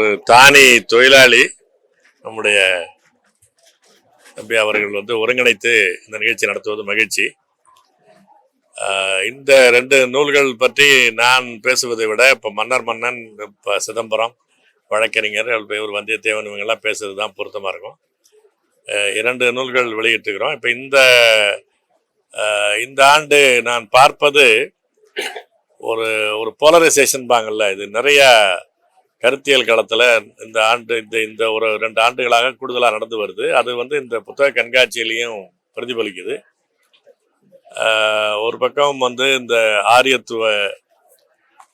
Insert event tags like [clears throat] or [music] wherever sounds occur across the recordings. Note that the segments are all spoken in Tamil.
ஒரு தானி தொழிலாளி நம்முடைய தம்பி அவர்கள் வந்து ஒருங்கிணைத்து இந்த நிகழ்ச்சி நடத்துவது மகிழ்ச்சி. இந்த ரெண்டு நூல்கள் பற்றி நான் பேசுவதை விட இப்போ மன்னர் மன்னன் இப்போ சிதம்பரம் வழக்கறிஞர் இவர் வந்தியத்தேவன் இவங்கெல்லாம் பேசுறது தான் பொருத்தமாக இருக்கும். இரண்டு நூல்கள் வெளியிட்டுக்கிறோம் இப்போ இந்த இந்த ஆண்டு நான் பார்ப்பது ஒரு ஒரு போலரைசேஷன் பாங்கல்ல இது. நிறையா கருத்தியல் களத்தில் இந்த ஆண்டு இந்த இந்த ஒரு ரெண்டு ஆண்டுகளாக கூடுதலாக நடந்து வருது. அது வந்து இந்த புத்தக கண்காட்சியிலையும் பிரதிபலிக்குது. ஒரு பக்கம் வந்து இந்த ஆரியத்துவ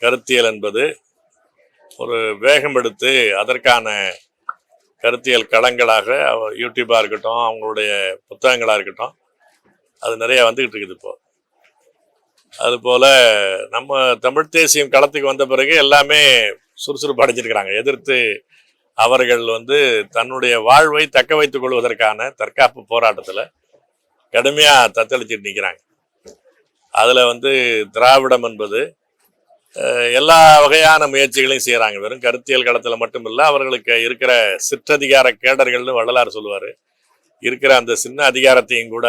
கருத்தியல் என்பது ஒரு வேகம் எடுத்து அதற்கான கருத்தியல் களங்களாக யூடியூப்பாக இருக்கட்டும் அவங்களுடைய புத்தகங்களாக இருக்கட்டும் அது நிறைய வந்துக்கிட்டு இருக்குது இப்போ. அதுபோல் நம்ம தமிழ் தேசியம் களத்துக்கு வந்த பிறகு எல்லாமே சுறுசுறுப்பு அடைஞ்சிருக்கிறாங்க. எதிர்த்து அவர்கள் வந்து தன்னுடைய வாழ்வை தக்க வைத்துக் கொள்வதற்கான தற்காப்பு போராட்டத்தில் கடுமையாக தத்தளிச்சுட்டு நிற்கிறாங்க அதில் வந்து திராவிடம் என்பது எல்லா வகையான முயற்சிகளையும் செய்கிறாங்க வெறும் கருத்தியல் களத்தில் மட்டுமில்லை அவர்களுக்கு இருக்கிற சிற்றதிகார கேடர்கள்னு வள்ளலார் சொல்லுவார். இருக்கிற அந்த சின்ன அதிகாரத்தையும் கூட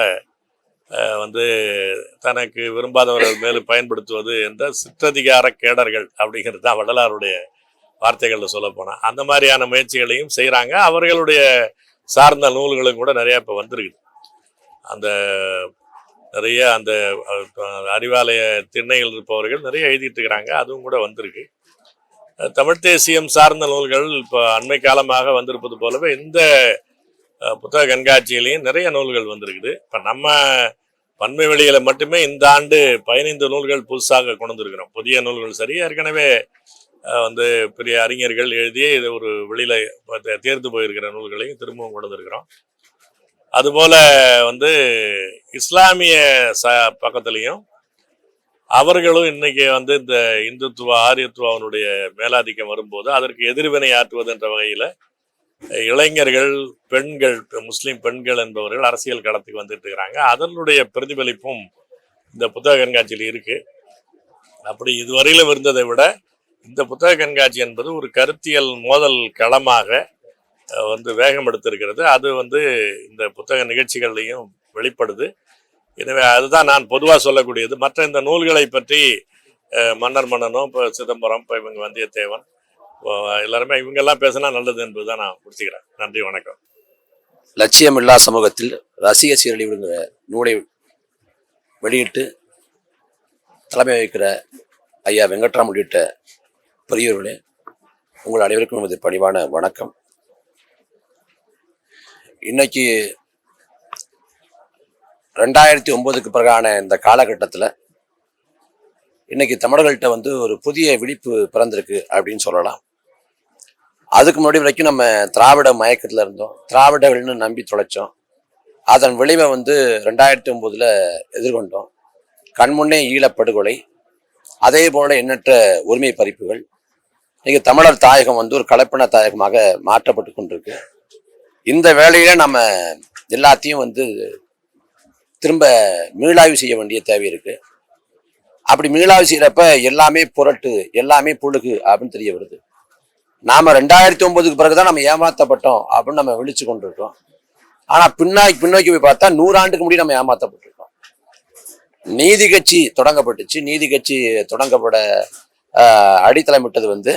வந்து தனக்கு விரும்பாதவர்கள் மேலும் பயன்படுத்துவது என்ற சிற்றதிகார கேடர்கள் அப்படிங்கிறது தான் வள்ளலாருடைய வார்த்தைகளில் சொல்ல போனால் அந்த மாதிரியான முயற்சிகளையும் செய்கிறாங்க அவர்களுடைய சார்ந்த நூல்களும் கூட நிறையா இப்போ வந்திருக்குது. அந்த நிறைய அந்த அறிவாலய திண்ணையில் இருப்பவர்கள் நிறைய எழுதிட்டு இருக்கிறாங்க. அதுவும் கூட வந்திருக்கு. தமிழ் தேசியம் சார்ந்த நூல்கள் இப்போ அண்மை காலமாக வந்திருப்பது போலவே இந்த புத்தக கண்காட்சியிலையும் நிறைய நூல்கள் வந்திருக்குது. இப்போ நம்ம பன்மை வழிகளை மட்டுமே இந்த ஆண்டு பதினைந்து நூல்கள் புதுசாக கொண்டு வந்திருக்கிறோம். புதிய நூல்கள் சரி ஏற்கனவே வந்து பெரிய அறிஞர்கள் எழுதிய இது ஒரு வெளியில தேர்ந்து போயிருக்கிற நூல்களையும் திரும்பவும் கொண்டு வந்திருக்கிறோம். அதுபோல வந்து இஸ்லாமிய ச பக்கத்துலேயும் அவர்களும் இன்னைக்கு வந்து இந்த இந்துத்துவ ஆரியத்துவாவினுடைய மேலாதிக்கம் வரும்போது அதற்கு எதிர்வினை ஆற்றுவது என்ற வகையில் இளைஞர்கள் பெண்கள் முஸ்லீம் பெண்கள் என்பவர்கள் அரசியல் களத்துக்கு வந்துட்டு இருக்கிறாங்க. அதனுடைய பிரதிபலிப்பும் இந்த புத்தக கண்காட்சியில் இருக்கு. அப்படி இதுவரையிலும் இருந்ததை விட இந்த புத்தக கண்காட்சி என்பது ஒரு கருத்தியல் மோதல் களமாக வந்து வேகம் எடுத்திருக்கிறது. அது வந்து இந்த புத்தக நிகழ்ச்சிகள்லையும் வெளிப்படுது. எனவே அதுதான் நான் பொதுவாக சொல்லக்கூடியது. மற்ற இந்த நூல்களை பற்றி மன்னர் மன்னனும் இப்போ சிதம்பரம் இப்போ இவங்க வந்தியத்தேவன் எல்லாருமே இவங்கெல்லாம் பேசினா நல்லது என்பது தான் நான் முடிச்சுக்கிறேன். நன்றி வணக்கம். லட்சியமில்லா சமூகத்தில் ரசிக சீரழிவுங்கிற நூலை வெளியிட்டு தலைமை வகிக்கிற ஐயா வெங்கட்ராம் உள்ளிட்ட பெரியவர்களே உங்கள் அனைவருக்கும் நமது பணிவான வணக்கம். இன்னைக்கு ரெண்டாயிரத்தி ஒன்பதுக்கு பிறகான இந்த காலகட்டத்தில் இன்னைக்கு தமிழர்கள்ட்ட வந்து ஒரு புதிய விழிப்பு பிறந்திருக்கு அப்படின்னு சொல்லலாம். அதுக்கு முன்னாடி வரைக்கும் நம்ம திராவிட மயக்கத்தில் இருந்தோம். திராவிடர்கள்னு நம்பி தொலைச்சோம். அதன் விளைவை வந்து ரெண்டாயிரத்தி ஒம்போதில் எதிர்கொண்டோம். கண்முன்னே ஈழப்படுகொலை அதே போல எண்ணற்ற உரிமை பறிப்புகள். இங்கே தமிழர் தாயகம் வந்து ஒரு கலப்பின தாயகமாக மாற்றப்பட்டு கொண்டிருக்கு. இந்த வேலையில நம்ம எல்லாத்தையும் வந்து திரும்ப மீளாய்வு செய்ய வேண்டிய தேவை இருக்கு. அப்படி மீளாய்வு செய்யறப்ப எல்லாமே புரட்டு எல்லாமே புழுகு அப்படின்னு தெரிய வருது. நாம ரெண்டாயிரத்தி ஒன்பதுக்கு பிறகுதான் நம்ம ஏமாத்தப்பட்டோம் அப்படின்னு நம்ம விழிச்சு கொண்டிருக்கோம். ஆனா பின்னாடி பின்னோக்கி போய் பார்த்தா நூறாண்டுக்கு முன்னாடி நம்ம ஏமாத்தப்பட்டிருக்கோம். நீதி கட்சி தொடங்கப்பட்டுச்சு. நீதி கட்சி தொடங்கப்பட அடித்தளமிட்டது வந்து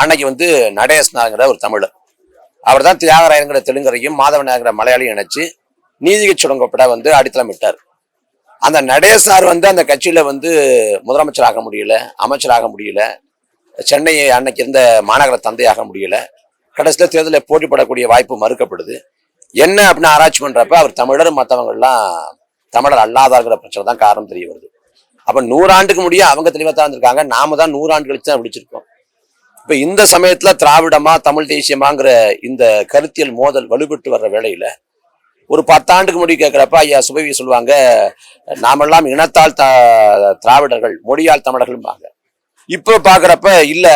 அன்னைக்கு வந்து நடேசனாங்கிற ஒரு தமிழர். அவர் தான் தியாகராயங்கிற தெலுங்கரையும் மாதவனாங்கிற மலையாளியும் இணைச்சு நீதி கட்சி தொடங்கப்பட வந்து அடித்தளமிட்டார். அந்த நடேசார் வந்து அந்த கட்சியில வந்து முதலமைச்சர் ஆக முடியல அமைச்சர் ஆக முடியல. சென்னையை அன்னைக்கு இருந்த மாநகர தந்தையாக முடியல. கடைசியில் தேர்தலில் போட்டிப்படக்கூடிய வாய்ப்பு மறுக்கப்படுது. என்ன அப்படின்னு ஆராய்ச்சி பண்ணுறப்ப அவர் தமிழர் மற்றவங்கள்லாம் தமிழர் அல்லாதார்கிற பிரச்சனை தான் காரணம் தெரிய வருது. அப்போ நூறாண்டுக்கு முடிய அவங்க தெளிவாக தான் இருந்திருக்காங்க. நாம தான் நூறாண்டு கழிச்சு தான் பிடிச்சிருக்கோம் இப்போ இந்த சமயத்தில் திராவிடமா தமிழ் தேசியமாங்கிற இந்த கருத்தியல் மோதல் வலுப்பெற்று வர்ற வேளையில் ஒரு பத்தாண்டுக்கு முடி கேட்குறப்ப ஐயா சுபவி சொல்லுவாங்க நாமெல்லாம் இனத்தால் த திராவிடர்கள் மொழியால் தமிழர்கள்பாங்க இப்போ பார்க்குறப்ப இல்லை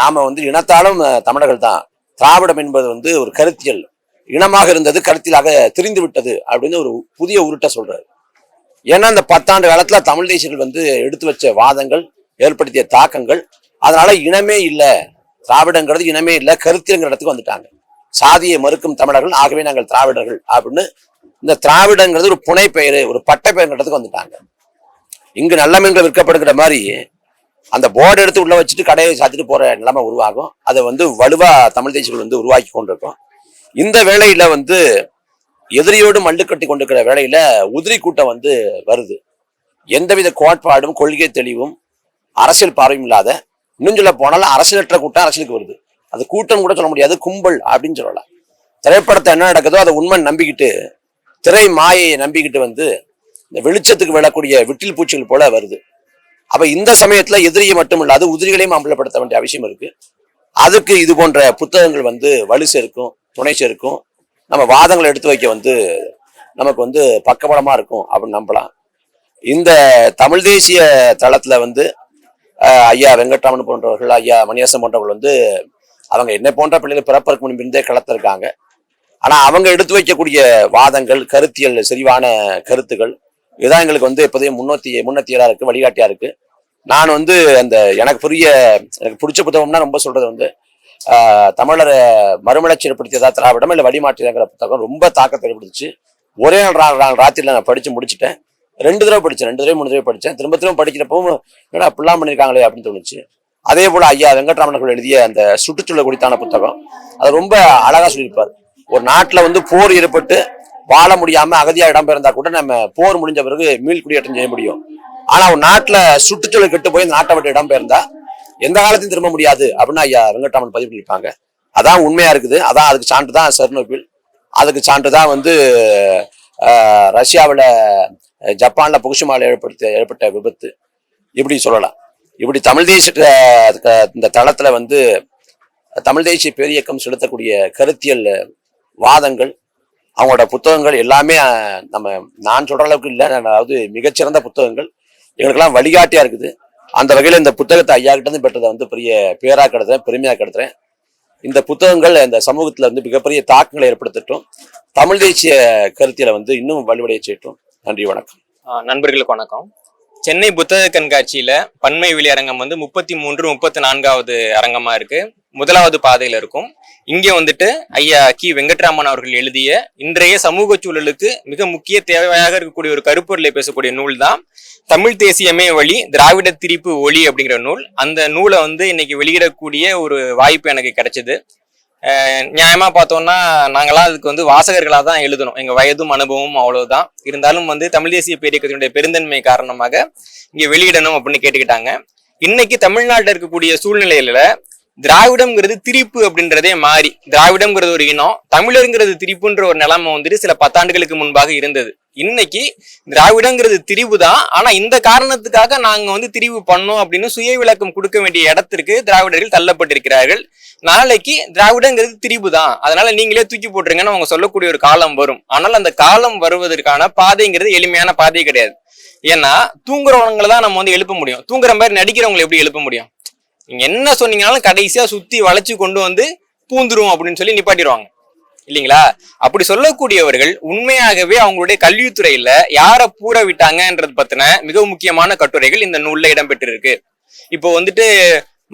நாம் வந்து இனத்தாலும் தமிழர்கள் தான். திராவிடம் என்பது வந்து ஒரு கருத்தியல். இனமாக இருந்தது கருத்தியலாக திரிந்து விட்டது அப்படின்னு ஒரு புதிய உருட்டை சொல்கிறார் ஏன்னா இந்த பத்தாண்டு காலத்தில் தமிழ் தேசியர்கள் வந்து எடுத்து வச்ச வாதங்கள் ஏற்படுத்திய தாக்கங்கள் அதனால இனமே இல்லை. திராவிடங்கிறது இனமே இல்லை கருத்தியங்கிற இடத்துக்கு வந்துட்டாங்க. சாதியை மறுக்கும் தமிழர்கள் ஆகவே நாங்கள் திராவிடர்கள் அப்படின்னு இந்த திராவிடங்கிறது ஒரு புனை பெயர் ஒரு பட்ட பெயர் வந்துட்டாங்க. இங்கு நல்ல மீன்கள் விற்கப்படுகிற மாதிரி அந்த போர்டு எடுத்து உள்ள வச்சுட்டு கடையை சாத்திட்டு போற நிலைமை உருவாகும். அதை வந்து வலுவா தமிழ் தேசியர்கள் வந்து உருவாக்கி கொண்டிருக்கோம். இந்த வேலையில வந்து எதிரியோடு மல்லு கட்டி கொண்டிருக்கிற வேலையில உதிரி கூட்டம் வந்து வருது. எந்தவித கோட்பாடும் கொள்கை தெளிவும் அரசியல் பார்வையும் இல்லாத இன்னும் சொல்ல போனாலும் அரசியலற்ற கூட்டம் அரசியலுக்கு வருது. அது கூட்டம் கூட சொல்ல முடியாது கும்பல் அப்படின்னு சொல்லலாம். திரைப்படத்தை என்ன நடக்குதோ அதை உண்மை நம்பிக்கிட்டு திரை மாயையை நம்பிக்கிட்டு வந்து இந்த வெளிச்சத்துக்கு விழக்கூடிய விட்டில் பூச்சிகள் போல வருது. அப்ப இந்த சமயத்துல எதிரியை மட்டும் இல்லாது உதிரிகளையும் அம்பலப்படுத்த வேண்டிய அவசியம் இருக்கு. அதுக்கு இது போன்ற புத்தகங்கள் வந்து வலு சேர்க்கும் துணை சேர்க்கும். நம்ம வாதங்களை எடுத்து வைக்க வந்து நமக்கு வந்து பக்கபலமா இருக்கும் அப்படின்னு நம்பலாம். இந்த தமிழ் தேசிய தளத்துல வந்து ஐயா வெங்கட்ராமன் போன்றவர்கள் ஐயா மணியாசன் போன்றவர்கள் வந்து அவங்க என்ன போன்ற பிள்ளைகள் பிறப்பதற்கு முன்பிருந்தே களத்திருக்காங்க ஆனா அவங்க எடுத்து வைக்கக்கூடிய வாதங்கள் கருத்தியல் செறிவான கருத்துகள் இதுதான் எங்களுக்கு வந்து எப்போதையும் முன்னோத்தி முன்னோத்தியலா இருக்குது வழிகாட்டியாக இருக்குது நான் வந்து அந்த எனக்கு புரிய எனக்கு பிடிச்ச புத்தகம்னா ரொம்ப சொல்கிறது வந்து தமிழரை மறுமலர்ச்சி ஏற்படுத்தியதா திராவிடம் இல்லை வழிமாற்றியதாங்கிற புத்தகம் ரொம்ப தாக்கத்தை ஏற்படுத்துச்சு. ஒரே நாள் ரா- நான் படித்து முடிச்சிட்டேன். ரெண்டு தடவை படித்தேன் ரெண்டு தடவை மூணு தடவை படித்தேன் திரும்ப திரும்ப படிக்கிறப்பவும் என்னடா அப்படிலாம் பண்ணியிருக்காங்களே அப்படின்னு தோணுச்சு. அதே போல் ஐயா வெங்கட்ராமன் எழுதிய அந்த சுற்றுச்சூழல் குறித்தான புத்தகம் அது ரொம்ப அழகாக சொல்லியிருப்பார். ஒரு நாட்டில் வந்து போர் ஏற்பட்டு வாழ முடியாம அகதியா இடம்பெயர்ந்தா கூட நம்ம போர் முடிஞ்ச பிறகு மீள் குடியேற்றம் செய்ய முடியும். ஆனா ஒரு நாட்டுல சுற்றுச்சூழல் கெட்டு போய் இந்த நாட்டை விட்டு இடம்பெயர்ந்தா எந்த காலத்தையும் திரும்ப முடியாது அப்படின்னு ஐயா வெங்கட்ராமன் பதிவு பண்ணியிருப்பாங்க. அதான் உண்மையா இருக்குது. அதான் அதுக்கு சான்று தான் செர்னோபில். அதுக்கு சான்று தான் வந்து ரஷ்யாவில் ஜப்பான்ல புகுஷிமாவில் ஏற்படுத்த ஏற்பட்ட விபத்து. இப்படி சொல்லலாம். இப்படி தமிழ் தேச இந்த தளத்துல வந்து தமிழ் தேசிய பேரியக்கம் செலுத்தக்கூடிய கருத்தியல் வாதங்கள் அவங்களோட புத்தகங்கள் எல்லாமே நம்ம நான் சொல்ற அளவுக்கு இல்லை. அதாவது மிகச்சிறந்த புத்தகங்கள். எங்களுக்கெல்லாம் வழிகாட்டியா இருக்குது. அந்த வகையில் இந்த புத்தகத்தை ஐயா கிட்டேருந்து பெற்றதை வந்து பெரிய பேரா கெடுத்துறேன் பெருமையா கெடுத்துறேன். இந்த புத்தகங்கள் இந்த சமூகத்துல வந்து மிகப்பெரிய தாக்கங்களை ஏற்படுத்தட்டும். தமிழ் தேசிய கருத்தியலை வந்து இன்னும் வலுவடைய செய்யட்டும். நன்றி வணக்கம். நண்பர்களுக்கு வணக்கம். சென்னை புத்தக கண்காட்சியில பன்மை வெளி அரங்கம் வந்து முப்பத்தி மூன்று முப்பத்தி நான்காவது அரங்கமா இருக்கு. முதலாவது பாதையில இருக்கும். இங்கே வந்துட்டு ஐயா கி. வெங்கட்ராமன் அவர்கள் எழுதிய இன்றைய சமூக சூழலுக்கு மிக முக்கிய தேவையாக இருக்கக்கூடிய ஒரு கருப்பொருளை பேசக்கூடிய நூல் தான் தமிழ் தேசியமே வழி திராவிட திரிப்பு ஒளி அப்படிங்கிற நூல். அந்த நூலை வந்து இன்னைக்கு வெளியிடக்கூடிய ஒரு வாய்ப்பு எனக்கு கிடைச்சது. நியாயமாக பார்த்தோம்னா நாங்களாம் அதுக்கு வந்து வாசகர்களாக தான் எழுதணும். எங்கள் வயதும் அனுபவமும் அவ்வளோதான் இருந்தாலும் வந்து தமிழ் தேசிய பேரியக்கத்தினுடைய பெருந்தன்மை காரணமாக இங்கே வெளியிடணும் அப்படின்னு கேட்டுக்கிட்டாங்க. இன்னைக்கு தமிழ்நாட்டில் இருக்கக்கூடிய சூழ்நிலையில திராவிடம்ங்கிறது திரிப்பு அப்படின்றதே மாறி. திராவிடம்ங்கிறது ஒரு இனம் தமிழருங்கிறது திரிப்புன்ற ஒரு நிலைமை வந்துட்டு சில பத்தாண்டுகளுக்கு முன்பாக இருந்தது. இன்னைக்கு திராவிடங்கிறது திரிவு தான். ஆனா இந்த காரணத்துக்காக நாங்க வந்து திரிவு பண்ணோம் அப்படின்னு சுய விளக்கம் கொடுக்க வேண்டிய இடத்திற்கு திராவிடர்கள் தள்ளப்பட்டிருக்கிறார்கள். நாளைக்கு திராவிடங்கிறது திரிபு தான் அதனால நீங்களே தூக்கி போட்டுருங்கன்னு அவங்க சொல்லக்கூடிய ஒரு காலம் வரும். ஆனால் அந்த காலம் வருவதற்கான பாதைங்கிறது எளிமையான பாதை கிடையாது. ஏன்னா தூங்குறவங்களை தான் நம்ம வந்து எழுப்ப முடியும். தூங்குற மாதிரி நடிக்கிறவங்களை எப்படி எழுப்ப முடியும்? நீங்க என்ன சொன்னீங்கனாலும் கடைசியா சுத்தி வளைச்சு கொண்டு வந்து பூந்துரும் அப்படின்னு சொல்லி நிப்பாட்டிடுவாங்க. இல்லைங்களா? அப்படி சொல்லக்கூடியவர்கள் உண்மையாகவே அவங்களுடைய கல்வித்துறையில யாரை பூர விட்டாங்கன்றது பத்தின மிக முக்கியமான கட்டுரைகள் இந்த நூல்ல இடம்பெற்றிருக்கு. இப்போ வந்துட்டு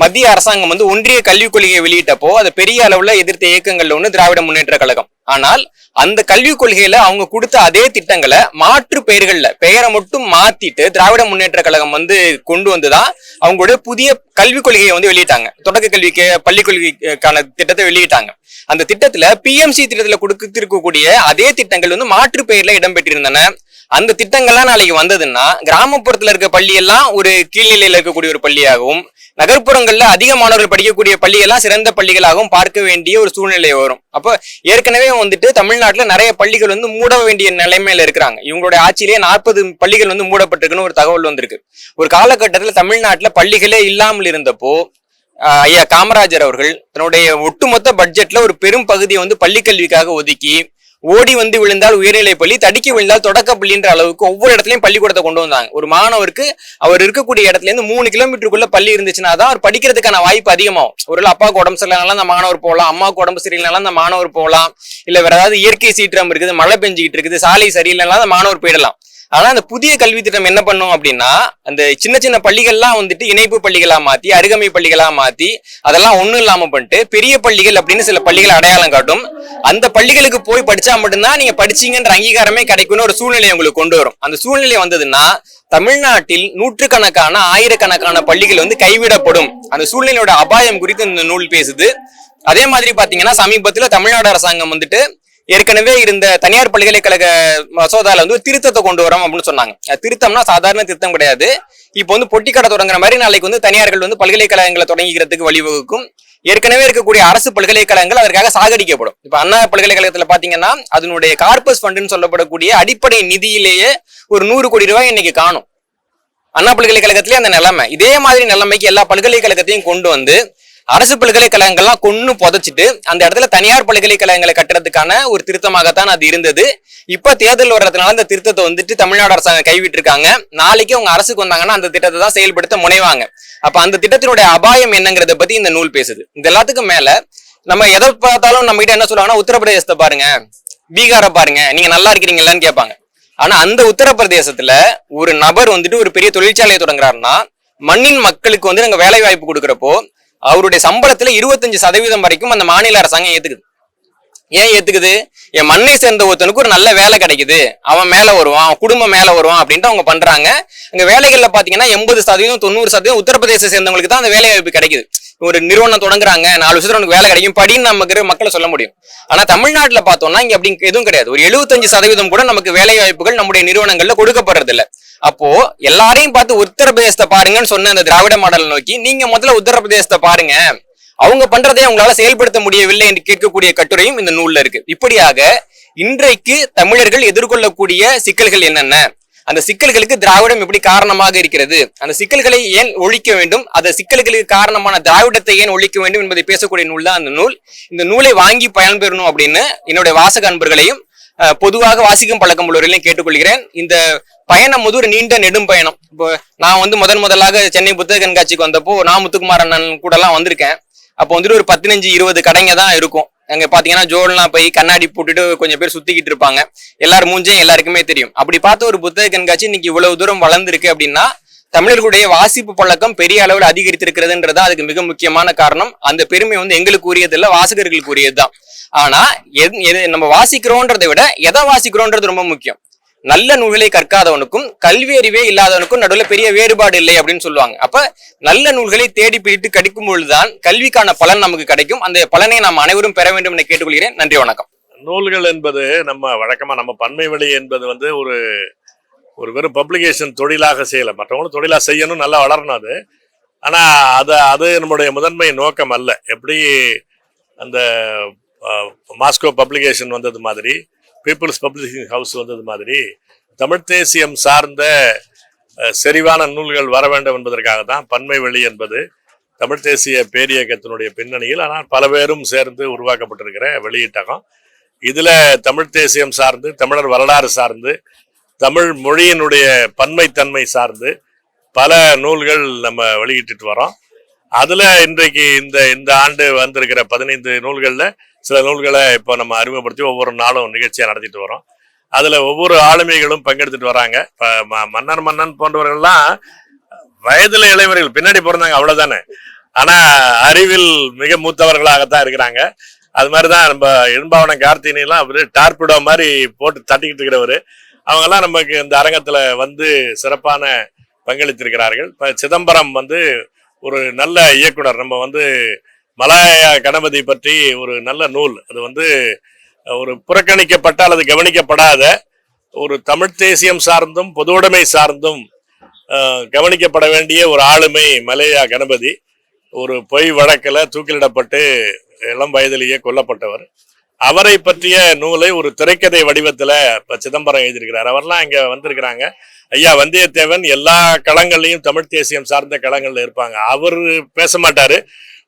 மத்திய அரசாங்கம் வந்து ஒன்றிய கல்விக் கொள்கையை வெளியிட்டப்போ அது பெரிய அளவுல எதிர்த்த இயக்கங்கள்ல ஒண்ணு திராவிட முன்னேற்ற கழகம். ஆனால் அந்த கல்விக் கொள்கையில அவங்க கொடுத்த அதே திட்டங்களை மாற்று பெயர்கள்ல பெயரை மட்டும் மாத்திட்டு திராவிட முன்னேற்ற கழகம் வந்து கொண்டு வந்துதான் அவங்களுடைய புதிய கல்விக் கொள்கையை வந்து வெளியிட்டாங்க. தொடக்க கல்விக்கு பள்ளி கொள்கைக்கான திட்டத்தை வெளியிட்டாங்க. அந்த திட்டத்துல பிஎம்சி திட்டத்துல கொடுத்திருக்கக்கூடிய அதே திட்டங்கள் வந்து மாற்று பெயர்ல இடம்பெற்றிருந்தன. அந்த திட்டங்கள்லாம் நாளைக்கு வந்ததுன்னா கிராமப்புறத்துல இருக்க பள்ளியெல்லாம் ஒரு கீழ்நிலையில இருக்கக்கூடிய ஒரு பள்ளியாகவும் நகர்ப்புறங்கள்ல அதிக மாணவர்கள் படிக்கக்கூடிய பள்ளியெல்லாம் சிறந்த பள்ளிகளாகவும் பார்க்க வேண்டிய ஒரு சூழ்நிலை வரும். அப்போ ஏற்கனவே வந்துட்டு தமிழ்நாட்டில் நிறைய பள்ளிகள் வந்து மூட வேண்டிய நிலைமையில இருக்கிறாங்க. இவங்களுடைய ஆட்சியிலேயே நாற்பது பள்ளிகள் வந்து மூடப்பட்டிருக்குன்னு ஒரு தகவல் வந்திருக்கு. ஒரு காலகட்டத்தில் தமிழ்நாட்டில் பள்ளிகளே இல்லாமல் இருந்தப்போ ஐயா காமராஜர் அவர்கள் தன்னுடைய ஒட்டுமொத்த பட்ஜெட்ல ஒரு பெரும் பகுதியை வந்து பள்ளிக்கல்விக்காக ஒதுக்கி ஓடி வந்து விழுந்தால் உயர்நிலை பள்ளி தடுக்கி விழுந்தால் தொடக்க பள்ளின்ற அளவுக்கு ஒவ்வொரு இடத்துலையும் பள்ளிக்கூடத்தை கொண்டு வந்தாங்க. ஒரு மாணவருக்கு அவர் இருக்கக்கூடிய இடத்துல இருந்து மூணு கிலோமீட்டருக்குள்ள பள்ளி இருந்துச்சுன்னா தான் அவர் படிக்கிறதுக்கான வாய்ப்பு அதிகமாகும். ஒரு அப்பாவுக்கு உடம்பு சரியில்லைனாலும் அந்த மாணவர் போகலாம் அம்மாவுக்கு உடம்பு சரியில்லைனாலும் அந்த மாணவர் போகலாம் இல்ல வேற ஏதாவது இயற்கை சீற்றம் இருக்குது மழை பெஞ்சுக்கிட்டு இருக்குது சாலை சரியில்லைனாலும் அந்த மாணவர் போயிடலாம். ஆனா அந்த புதிய கல்வி திட்டம் என்ன பண்ணும் அப்படின்னா அந்த சின்ன சின்ன பள்ளிகள்லாம் வந்துட்டு இணைப்பு பள்ளிகளா மாத்தி அருகமை பள்ளிகளா மாத்தி அதெல்லாம் ஒண்ணும் இல்லாம பண்ணிட்டு பெரிய பள்ளிகள் அப்படின்னு சில பள்ளிகள் அடையாளம் காட்டும். அந்த பள்ளிகளுக்கு போய் படிச்சா மட்டும்தான் நீங்க படிச்சீங்கன்ற அங்கீகாரமே கிடைக்கும்னு ஒரு சூழ்நிலை உங்களுக்கு கொண்டு வரும். அந்த சூழ்நிலை வந்ததுன்னா தமிழ்நாட்டில் நூற்றுக்கணக்கான ஆயிரக்கணக்கான பள்ளிகள் வந்து கைவிடப்படும். அந்த சூழ்நிலையோட அபாயம் குறித்து இந்த நூல் பேசுது. அதே மாதிரி பாத்தீங்கன்னா சமீபத்துல தமிழ்நாடு அரசாங்கம் வந்துட்டு ஏற்கனவே இருந்த தனியார் பல்கலைக்கழக மசோதால வந்து திருத்தத்தை கொண்டு வரோம் அப்படின்னு சொன்னாங்க. திருத்தம்னா சாதாரண திருத்தம் கிடையாது. இப்போ வந்து பொட்டிக்கடை தொடங்குற மாதிரி நாளைக்கு வந்து தனியார்கள் வந்து பல்கலைக்கழகங்களை தொடங்கிக்கிறதுக்கு வழிவகுக்கும். ஏற்கனவே இருக்கக்கூடிய அரசு பல்கலைக்கழகங்கள் அதற்காக சாகடிக்கப்படும். இப்ப அண்ணா பல்கலைக்கழகத்துல பாத்தீங்கன்னா அதனுடைய கார்பஸ் ஃபண்டுன்னு சொல்லப்படக்கூடிய அடிப்படை நிதியிலேயே ஒரு நூறு கோடி ரூபாய் இன்னைக்கு காணும். அண்ணா பல்கலைக்கழகத்திலே அந்த நிலைமை. இதே மாதிரி நிலைமைக்கு எல்லா பல்கலைக்கழகத்தையும் கொண்டு வந்து அரசு பல்கலைக்கழகங்கள்லாம் கொன்னு புதைச்சிட்டு அந்த இடத்துல தனியார் பல்கலைக்கழகங்களை கட்டுறதுக்கான ஒரு திருத்தமாகத்தான் அது இருந்தது. இப்ப தேர்தல் வர்றதுனால அந்த திருத்தத்தை வந்துட்டு தமிழ்நாடு அரசாங்கம் கைவிட்டிருக்காங்க. நாளைக்கு அவங்க அரசுக்கு வந்தாங்கன்னா அந்த திட்டத்தை தான் செயல்படுத்த முனைவாங்க. அப்ப அந்த திட்டத்தினுடைய அபாயம் என்னங்கிறத பத்தி இந்த நூல் பேசுது. இந்த எல்லாத்துக்கும் மேல நம்ம எதை பார்த்தாலும் நம்ம கிட்ட என்ன சொல்லுவாங்கன்னா உத்தரப்பிரதேசத்தை பாருங்க பீகாரை பாருங்க நீங்க நல்லா இருக்கிறீங்களான்னு கேட்பாங்க. ஆனா அந்த உத்தரப்பிரதேசத்துல ஒரு நபர் வந்துட்டு ஒரு பெரிய தொழிற்சாலையை தொடங்குறாருன்னா மண்ணின் மக்களுக்கு வந்து நாங்க வேலை வாய்ப்பு கொடுக்குறப்போ அவருடைய சம்பளத்துல இருபத்தஞ்சு சதவீதம் வரைக்கும் அந்த மாநில அரசாங்கம் ஏத்துக்குது. ஏன் ஏத்துக்குது? என் மண்ணை சேர்ந்த ஒருத்தனுக்கு ஒரு நல்ல வேலை கிடைக்குது. அவன் மேல வருவான் அவன் குடும்பம் மேல வருவான் அப்படின்ட்டு அவங்க பண்றாங்க. அங்க வேலைகள்ல பாத்தீங்கன்னா எண்பது சதவீதம் தொண்ணூறு சதவீதம் உத்தரப்பிரதேச சேர்ந்தவங்களுக்கு தான் அந்த வேலை வாய்ப்பு கிடைக்குது. ஒரு நிறுவனம் தொடங்குறாங்க நாலு வருஷத்துல உனக்கு வேலை கிடைக்கும் படின்னு நமக்கு மக்களை சொல்ல முடியும். ஆனா தமிழ்நாட்டுல பார்த்தோம்னா இங்க அப்படி எதுவும் கிடையாது. ஒரு எழுபத்தஞ்சு சதவீதம் கூட நமக்கு வேலை வாய்ப்புகள் நம்முடைய நிறுவனங்கள்ல கொடுக்கப்படுறது இல்லை அப்போ எல்லாரையும் பார்த்து உத்தரப்பிரதேசத்தை பாருங்கன்னு சொன்ன அந்த திராவிட மாடல் நோக்கி நீங்க முதல்ல உத்தரப்பிரதேசத்தை பாருங்க. அவங்க பண்றதை அவங்களால செயல்படுத்த முடியவில்லை என்று கேட்கக்கூடிய கட்டுரையும் இந்த நூல்ல இருக்கு. இப்படியாக இன்றைக்கு தமிழர்கள் எதிர்கொள்ளக்கூடிய சிக்கல்கள் என்னென்ன? அந்த சிக்கல்களுக்கு திராவிடம் எப்படி காரணமாக இருக்கிறது? அந்த சிக்கல்களை ஏன் ஒழிக்க வேண்டும்? அந்த சிக்கல்களுக்கு காரணமான திராவிடத்தை ஏன் ஒழிக்க வேண்டும் என்பதை பேசக்கூடிய நூல் தான் அந்த நூல். இந்த நூலை வாங்கி பயன்பெறணும் அப்படின்னு என்னுடைய வாசக அன்பர்களையும் அஹ், பொதுவாக வாசிக்கும் பழக்கம் உள்ளவர்களையும் கேட்டுக்கொள்கிறேன். இந்த பயணம் வந்து ஒரு நீண்ட நெடும் பயணம் இப்போ நான் வந்து முதன் முதலாக சென்னை புத்தக கண்காட்சிக்கு வந்தப்போ நான் முத்துக்குமார் அண்ணன் கூட எல்லாம் வந்திருக்கேன். அப்போ வந்துட்டு ஒரு பதினஞ்சு இருபது கடைங்க தான் இருக்கும். அங்க பாத்தீங்கன்னா ஜோல்லாம் போய் கண்ணாடி போட்டுட்டு கொஞ்சம் பேர் சுத்திக்கிட்டு இருப்பாங்க. எல்லாரும் மூஞ்சையும் எல்லாருக்குமே தெரியும். அப்படி பார்த்த ஒரு புத்தக கண்காட்சி இன்னைக்கு இவ்வளவு தூரம் வளர்ந்துருக்கு அப்படின்னா தமிழர்களுடைய வாசிப்பு பழக்கம் பெரிய அளவில் அதிகரித்திருக்கிறதுன்றது அதுக்கு மிக முக்கியமான காரணம். அந்த பெருமை வந்து எங்களுக்கு உரியது இல்ல வாசகர்களுக்கு உரியதுதான் ஆனா எது- எது நம்ம வாசிக்கிறோன்றதை விட எதை வாசிக்கிறோன்றது ரொம்ப முக்கியம். நல்ல நூல்களை கற்காதவனுக்கும் கல்வி அறிவே இல்லாதவனுக்கும் நடுவில் பெரிய வேறுபாடு இல்லை அப்படின்னு சொல்லுவாங்க. அப்ப நல்ல நூல்களை தேடி பிடித்து கடிக்கும் பொழுதுதான் கல்விக்கான பலன் நமக்கு கிடைக்கும். அந்த பலனை நாம் அனைவரும் பெற வேண்டும் என கேட்டுக்கொள்கிறேன். நன்றி வணக்கம். நூல்கள் என்பது நம்ம வழக்கமா நம்ம பன்மை வழி என்பது வந்து ஒரு ஒரு வெறும் பப்ளிகேஷன் தொழிலாக செய்யல. மற்றவங்களும் தொழிலாக செய்யணும் நல்லா வளரணும் அது. ஆனா அது அது நம்முடைய முதன்மை நோக்கம் அல்ல. எப்படி அந்த மாஸ்கோ பப்ளிகேஷன் வந்தது மாதிரி பீப்புள்ஸ் பப்ளிஷிங் ஹவுஸ் வந்தது மாதிரி தமிழ் தேசியம் சார்ந்த செறிவான நூல்கள் வர வேண்டும் என்பதற்காக தான் பன்மை வழி என்பது தமிழ் தேசிய பேரியக்கத்தினுடைய பின்னணியில் ஆனால் பல பேரும் சேர்ந்து உருவாக்கப்பட்டிருக்கிற வெளியீட்டகம். இதுல தமிழ் தேசியம் சார்ந்து தமிழர் வரலாறு சார்ந்து தமிழ் மொழியினுடைய பன்மைத்தன்மை சார்ந்து பல நூல்கள் நம்ம வெளியிட்டுட்டு வரோம் அதுல இன்றைக்கு இந்த இந்த ஆண்டு வந்திருக்கிற பதினைந்து நூல்கள்ல சில நூல்களை இப்போ நம்ம அறிமுகப்படுத்தி ஒவ்வொரு நாளும் நிகழ்ச்சியாக நடத்திட்டு வரோம். அதில் ஒவ்வொரு ஆளுமைகளும் பங்கெடுத்துட்டு வராங்க. இப்போ ம- மன்னர் மன்னன் போன்றவர்கள்லாம் வயதில் இளைஞர்கள் பின்னாடி பிறந்தாங்க அவ்வளோதானே ஆனால் அறிவில் மிக மூத்தவர்களாகத்தான் இருக்கிறாங்க. அது மாதிரி தான் நம்ம இன்பவனம் கார்த்தினிலாம் அப்படியே டார்பிடோ மாதிரி போட்டு தட்டிக்கிட்டு இருக்கிறவர். அவங்கெல்லாம் நமக்கு இந்த அரங்கத்தில் வந்து சிறப்பான பங்களித்திருக்கிறார்கள். இப்போ சிதம்பரம் வந்து ஒரு நல்ல இயக்குனர். நம்ம வந்து மலாயா கணபதி பற்றி ஒரு நல்ல நூல். அது வந்து ஒரு புறக்கணிக்கப்பட்ட அல்லது கவனிக்கப்படாத ஒரு தமிழ் தேசியம் சார்ந்தும் பொதுவுடைமை சார்ந்தும் கவனிக்கப்பட வேண்டிய ஒரு ஆளுமை மலையா கணபதி. ஒரு பொய் வழக்கில் தூக்கிலிடப்பட்டு இளம் வயதிலேயே கொல்லப்பட்டவர். அவரை பற்றிய நூலை ஒரு திரைக்கதை வடிவத்துல இப்போ சிதம்பரம் எழுதியிருக்கிறார். அவர்லாம் இங்க வந்திருக்கிறாங்க. ஐயா வந்தியத்தேவன் எல்லா களங்கள்லயும் தமிழ் தேசியம் சார்ந்த களங்கள்ல இருப்பாங்க. அவர் பேச மாட்டார்.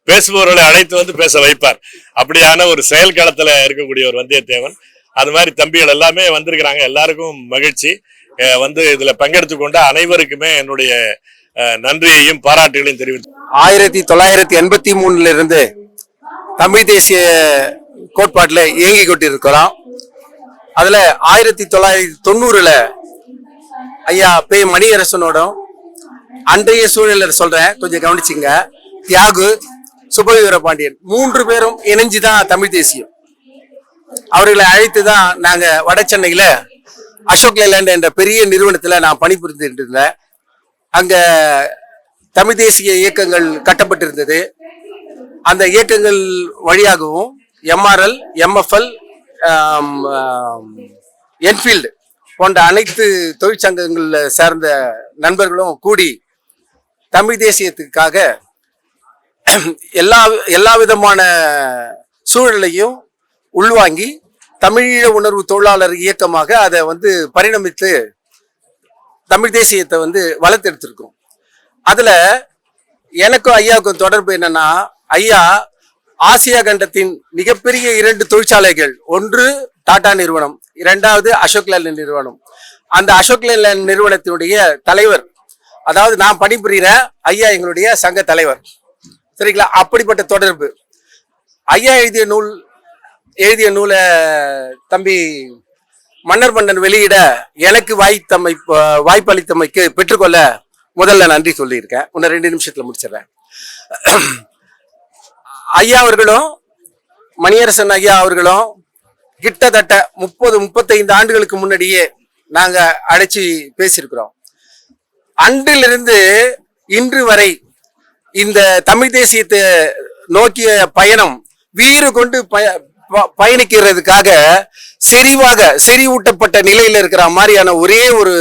பேசுபவர்களை அழைத்து வந்து பேச வைப்பார். அப்படியான ஒரு செயல் களத்துல இருக்கக்கூடிய ஒரு வந்தியத்தேவன். அது மாதிரி தம்பிகள் எல்லாமே வந்திருக்கிறாங்க. எல்லாருக்கும் மகிழ்ச்சி. வந்து இதுல பங்கெடுத்து கொண்ட அனைவருக்குமே என்னுடைய அஹ், நன்றியையும் பாராட்டுகளையும் தெரிவித்து ஆயிரத்தி தொள்ளாயிரத்தி எண்பத்தி மூணுல இருந்து தமிழ் தேசிய கோட்பாட்டில் இயங்கி கொண்டிருக்கிறோம். அதுல ஆயிரத்தி தொள்ளாயிரத்தி தொண்ணூறுல ஐயா பே மணியரசனோடும் அன்றைய சூழ்நிலை சொல்றேன். கொஞ்சம் கவனிச்சிங்க தியாகு சுபவீர பாண்டியன். மூன்று பேரும் இணைஞ்சுதான் தமிழ் தேசியம். அவர்களை அழைத்து தான் நாங்க வட சென்னையில அசோக் லேலாண்ட் என்ற பெரிய நிறுவனத்துல நான் பணிபுரிந்துட்டு இருந்தேன். அங்க தமிழ் தேசிய இயக்கங்கள் கட்டப்பட்டிருந்தது. அந்த இயக்கங்கள் வழியாகவும் எம்ஆர்எல் எம்எஃப்எல் என்ஃபீல்டு போன்ற அனைத்து தொழிற்சங்கங்களில் சேர்ந்த நண்பர்களும் கூடி தமிழ் தேசியத்துக்காக [clears throat] எல்லா எல்லா விதமான சூழலையும் உள்வாங்கி தமிழீழ உணர்வு தொழிலாளர் இயக்கமாக அதை வந்து பரிணமித்து தமிழ் தேசியத்தை வந்து வளர்த்தெடுத்திருக்கோம். அதில் எனக்கும் ஐயாவுக்கும் தொடர்பு என்னன்னா ஐயா ஆசியா கண்டத்தின் மிகப்பெரிய இரண்டு தொழிற்சாலைகள் ஒன்று டாடா நிறுவனம் இரண்டாவது அசோக் லேலண்ட் நிறுவனம். அந்த அசோக் லேலண்ட் நிறுவனத்தினுடைய தலைவர் அதாவது நான் பணிபுரிகிற ஐயா எங்களுடைய சங்க தலைவர். சரிங்களா? அப்படிப்பட்ட தொடர்பு. ஐயா எழுதிய நூல் எழுதிய நூலை தம்பி மன்னர் மன்னன் வெளியிட எனக்கு வாய்த்தமை வாய்ப்பளித்தமைக்கு பெற்றுக்கொள்ள முதல்ல நன்றி சொல்லியிருக்கேன். இன்னும் ரெண்டு நிமிஷத்துல முடிச்சிடுறேன். ஐயா அவர்களும் மணியரசன் ஐயா அவர்களும் கிட்டத்தட்ட முப்பது முப்பத்தைந்து ஆண்டுகளுக்கு முன்னாடியே நாங்க அழைச்சி பேசியிருக்கிறோம். அன்றிலிருந்து இன்று வரை இந்த தமிழ் தேசியத்தை நோக்கிய பயணம் வீறு கொண்டு பய- ப- பயணிக்கிறதுக்காக செறிவாக செறிவூட்டப்பட்ட நிலையில இருக்கிற மாதிரியான ஒரே ஒரு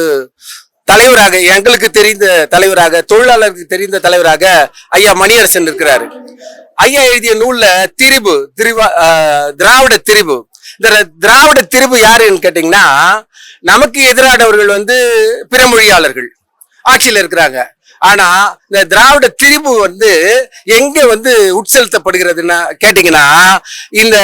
தலைவராக எங்களுக்கு தெரிந்த தலைவராக தொழிலாளருக்கு தெரிந்த தலைவராக ஐயா மணியரசன் இருக்கிறாரு. ஐயா எழுதிய நூல்ல திரிபு திரிவா திராவிட திரிபு. இந்த திராவிட திரிபு யாருன்னு கேட்டீங்கன்னா நமக்கு எதிரானவர்கள் வந்து பிற மொழியாளர்கள் ஆட்சியில இருக்கிறாங்க. ஆனா இந்த திராவிட திரிபு வந்து எங்க வந்து உட்செலுத்தப்படுகிறதுன்னா கேட்டீங்கன்னா இந்த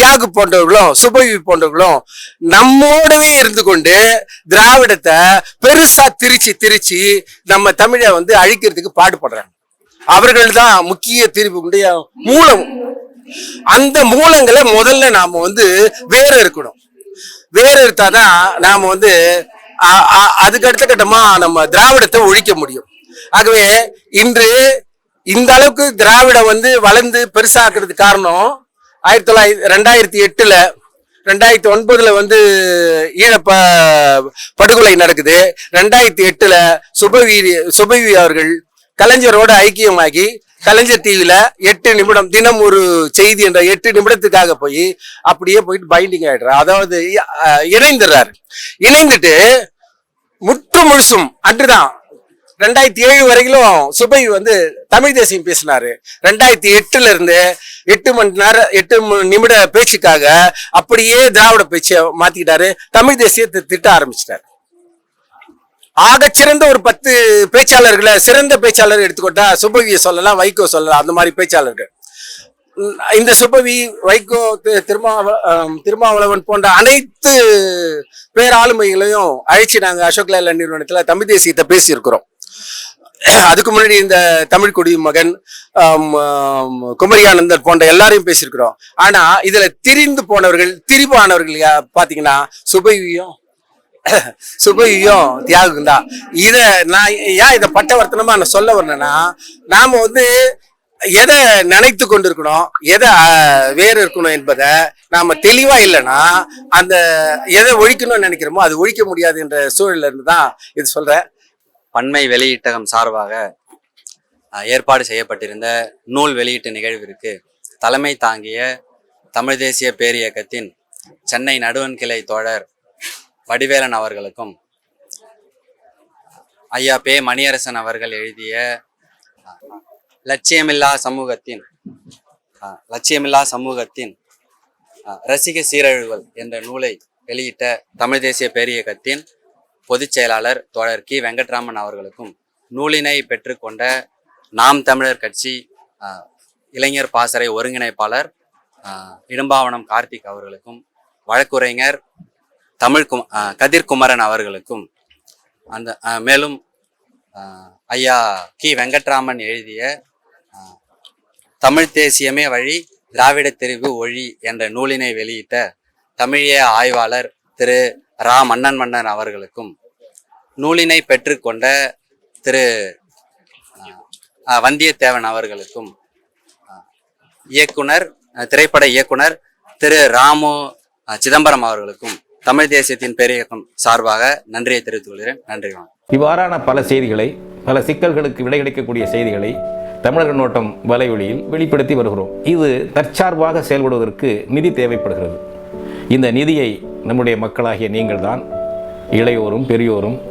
தியாகு போன்றவர்களும் சுபவி போன்றவர்களும் நம்மோடவே இருந்து கொண்டு திராவிடத்தை பெருசா திரிச்சு திரிச்சு நம்ம தமிழை வந்து அழிக்கிறதுக்கு பாடுபடுறாங்க. அவர்கள் தான் முக்கிய திரிபுடைய மூலம். அந்த மூலங்களை முதல்ல நாம வந்து வேற இருக்கணும். வேற இருந்தாதான் நாம வந்து அ- அதுக்கு அடுத்த கட்டமா நம்ம திராவிடத்தை ஒழிக்க முடியும். ஆகவே இன்று இந்த அளவுக்கு திராவிடம் வந்து வளர்ந்து பெருசாக்குறதுக்கு காரணம் ஆயிரத்தி தொள்ளாயிரத்தி ரெண்டாயிரத்தி எட்டுல ரெண்டாயிரத்தி ஒன்பதுல வந்து ஈழப்ப படுகொலை நடக்குது. ரெண்டாயிரத்தி எட்டுல சுபவீரி சுபவி அவர்கள் கலைஞரோட ஐக்கியமாகி கலைஞர் டிவியில எட்டு நிமிடம் தினம் ஒரு செய்தி என்ற எட்டு நிமிடத்துக்காக போய் அப்படியே போயிட்டு பைண்டிங் ஆயிடுறாரு. அதாவது இணைந்துடுறாரு. இணைந்துட்டு முற்று முழுசும் அன்றுதான் ரெண்டாயிரத்தி ஏழு வரைக்கும் சுபை வந்து தமிழ் தேசியம் பேசினாரு. ரெண்டாயிரத்தி எட்டுல இருந்து எட்டு மணி நேரம் எட்டு நிமிட பேச்சுக்காக அப்படியே திராவிட பேச்சை மாத்திக்கிட்டாரு. தமிழ் தேசியத்தை திட்ட ஆரம்பிச்சிட்டாரு. ஆக சிறந்த ஒரு பத்து பேச்சாளர்களை சிறந்த பேச்சாளர் எடுத்துக்கொண்டா சுபவியை சொல்லலாம் வைகோ சொல்லலாம் அந்த மாதிரி பேச்சாளர்கள். இந்த சுபவி வைகோ தி- திருமாவ திருமாவளவன் போன்ற அனைத்து பேராளுமைகளையும் அழைச்சி நாங்கள் அசோக் லேலண்ட் நிறுவனத்தில் தமிழ் தேசியத்தை பேசியிருக்கிறோம். அதுக்கு முன்னாடி இந்த தமிழ் குடி மகன் குமரியானந்தர் போன்ற எல்லாரையும் பேசியிருக்கிறோம். ஆனா இதுல திரிந்து போனவர்கள் திரிவானவர்கள் யா- பாத்தீங்கன்னா சுபவியும் சுபையும் தியாகம் தான். இத நான் ஏன் இதை பட்டவர்த்தனமா நான் சொல்ல வரேன்னா நாம வந்து எதை நினைத்து கொண்டிருக்கணும் எதை அஹ், வேறு இருக்கணும் என்பதை நாம தெளிவா இல்லைன்னா அந்த எதை ஒழிக்கணும்னு நினைக்கிறோமோ அது ஒழிக்க முடியாது என்ற சூழல்ல இருந்து தான் இது சொல்றேன். பன்மை வெளியீட்டகம் சார்பாக ஏற்பாடு செய்யப்பட்டிருந்த நூல் வெளியீட்டு நிகழ்விற்கு தலைமை தாங்கிய தமிழ் தேசிய பேரியக்கத்தின் சென்னை நடுவன் கிளை தோழர் வடிவேலன் அவர்களுக்கும் ஐயா பே மணியரசன் அவர்கள் எழுதிய லட்சியமில்லா சமூகத்தின் லட்சியமில்லா சமூகத்தின் ரசிக சீரழிவுகள் என்ற நூலை வெளியிட்ட தமிழ் தேசிய பேரியக்கத்தின் பொதுச் செயலாளர் தோழர் கி. வெங்கட்ராமன் அவர்களுக்கும் நூலினை பெற்றுக்கொண்ட நாம் தமிழர் கட்சி இளைஞர் பாசறை ஒருங்கிணைப்பாளர் இடும்பாவனம் கார்த்திக் அவர்களுக்கும் வழக்குரைஞர் தமிழ்கும் கதிர்குமரன் அவர்களுக்கும் அந்த மேலும் ஐயா கி. வெங்கட்ராமன் எழுதிய தமிழ் தேசியமே வழி திராவிட தெரிவு ஒழி என்ற நூலினை வெளியிட்ட தமிழிய ஆய்வாளர் திரு. ரா. மன்னன் மன்னன் அவர்களுக்கும் நூலினை பெற்றுக்கொண்ட திரு வந்தியத்தேவன் அவர்களுக்கும் இயக்குனர் திரைப்பட இயக்குனர் திரு ராமு சிதம்பரம் அவர்களுக்கும் தமிழ் தேசியத்தின் பேரியக்கம் சார்பாக நன்றியை தெரிவித்துக் கொள்கிறேன். நன்றி வணக்கம். இவ்வாறான பல செய்திகளை பல சிக்கல்களுக்கு விடை கிடைக்கக்கூடிய செய்திகளை தமிழக நோட்டம் வலையொலியில் வெளிப்படுத்தி வருகிறோம். இது தற்சார்பாக செயல்படுவதற்கு நிதி தேவைப்படுகிறது. இந்த நிதியை நம்முடைய மக்களாகிய நீங்கள்தான் இளையோரும் பெரியோரும்